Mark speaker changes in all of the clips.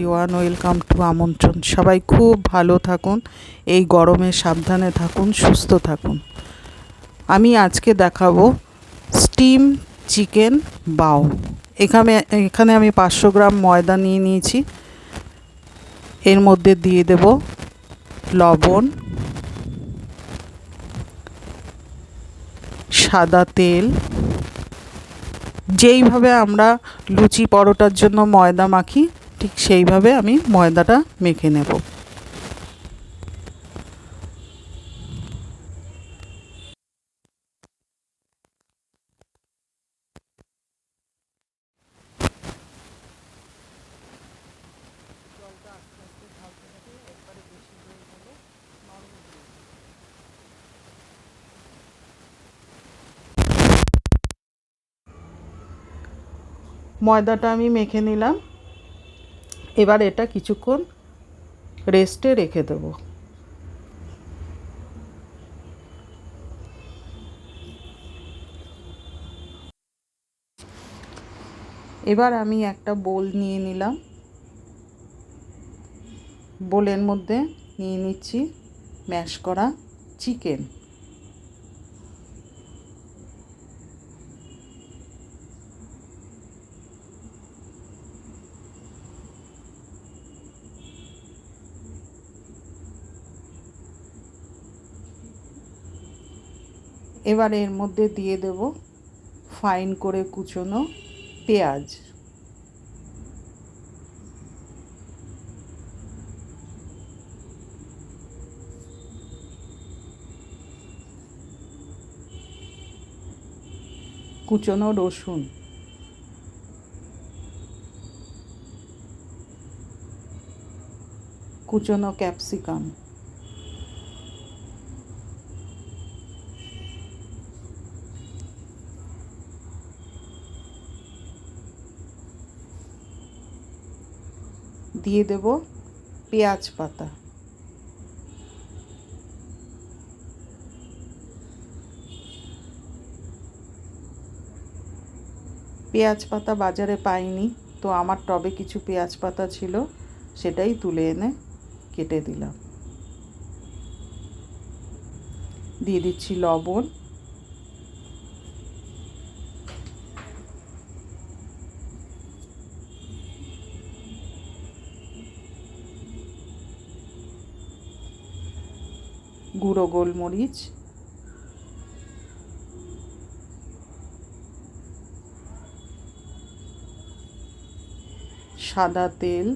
Speaker 1: Everyone welcome to আমন্ত্রণ। সবাই খুব ভালো থাকুন, এই গরমে সাবধানে থাকুন, সুস্থ থাকুন। আমি আজকে দেখাবো স্টিম চিকেন বাউ এখানে এখানে আমি পাঁচশো গ্রাম ময়দা নিয়ে নিয়েছি। এর মধ্যে দিয়ে দেব লবণ, সাদা তেল। যেইভাবে আমরা লুচি পরোটার জন্য ময়দা মাখি ঠিক সেইভাবে আমি ময়দাটা মেখে নেব। ময়দাটা আমি মেখে নিলাম। এবার এটা কিছুক্ষণ রেস্টে রেখে দেবো। এবার আমি একটা বোল নিয়ে নিলাম। বোলের মধ্যে নিয়ে নিচ্ছি ম্যাশ করা চিকেন এবার এর মধ্যে দিয়ে দেব ফাইন করে কুচোনো পেঁয়াজ। কুচোনো রসুন। কুচোনো ক্যাপসিকাম। দিয়ে দেব পেঁয়াজ পাতা। পেঁয়াজ পাতা বাজারে পাইনি, তো আমার টবে কিছু পেঁয়াজ পাতা ছিল, সেটাই তুলে এনে কেটে দিলাম। দিয়ে দিচ্ছি লবণ। গুঁড়ো গোলমরিচ। সাদা তেল।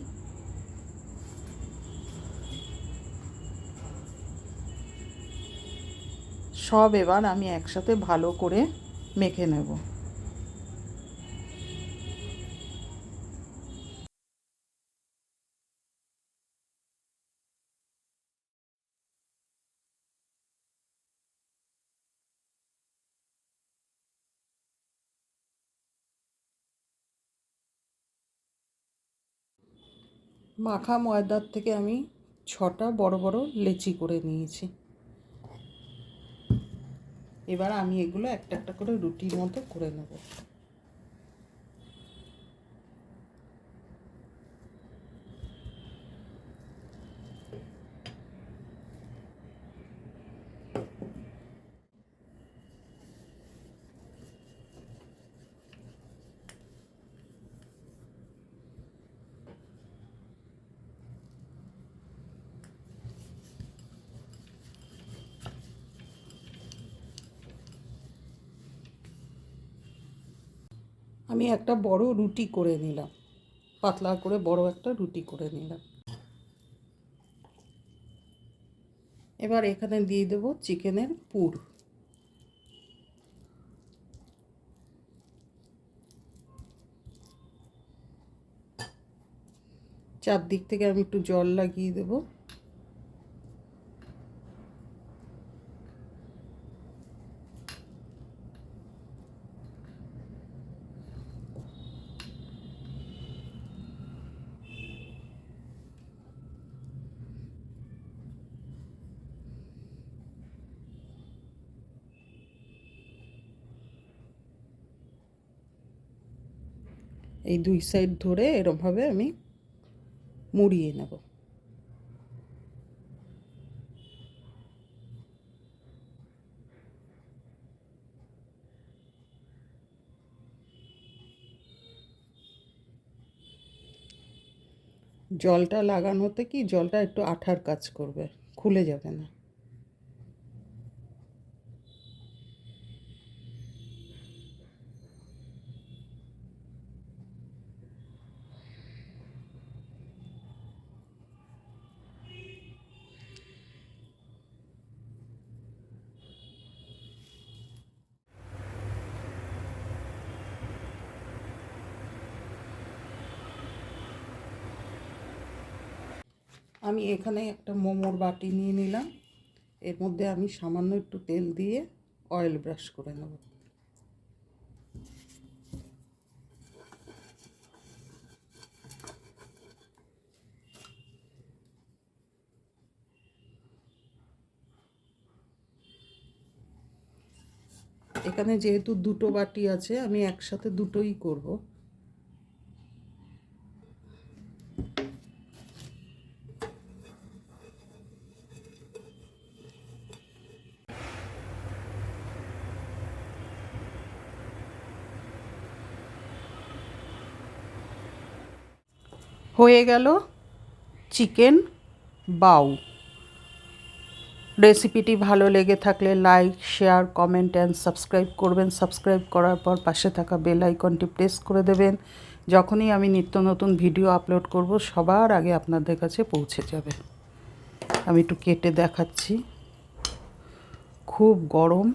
Speaker 1: সব এবার আমি একসাথে ভালো করে মেখে নেব। মাখা ময়দার থেকে আমি ছটা বড় বড় লেচি করে নিয়েছি। এবার আমি এগুলো একটা একটা করে রুটির মতো করে নেব। আমি একটা বড় রুটি করে নিলাম। পাতলা করে বড় একটা রুটি করে নিলাম। এবার এখানে দিয়ে দেবো চিকেনের পুর। চারদিক থেকে আমি একটু জল লাগিয়ে দেবো। এই দুই সাইড ধরে এরমভাবে আমি মুড়িয়ে নেব। জলটা লাগানোতে কি? জলটা একটু আঠার কাজ করবে, খুলে যাবে না। আমি এখানে একটা মোমোর বাটি নিয়ে নিলাম। এর মধ্যে আমি সামান্য একটু তেল দিয়ে অয়েল ব্রাশ করে নেব। এখানে যেহেতু দুটো বাটি আছে, আমি একসাথে দুটোই করব। হয়ে গেল চিকেন বাউ। রেসিপিটি ভালো লেগে থাকলে like, share, comment and subscribe করবেন। সাবস্ক্রাইব করার পর পাশে থাকা বেল আইকনটি প্রেস করে দেবেন। যখনই আমি নিত্য নতুন ভিডিও আপলোড করব, সবার আগে আপনাদের কাছে পৌঁছে যাবে। আমি একটু কেটে দেখাচ্ছি। খুব গরম।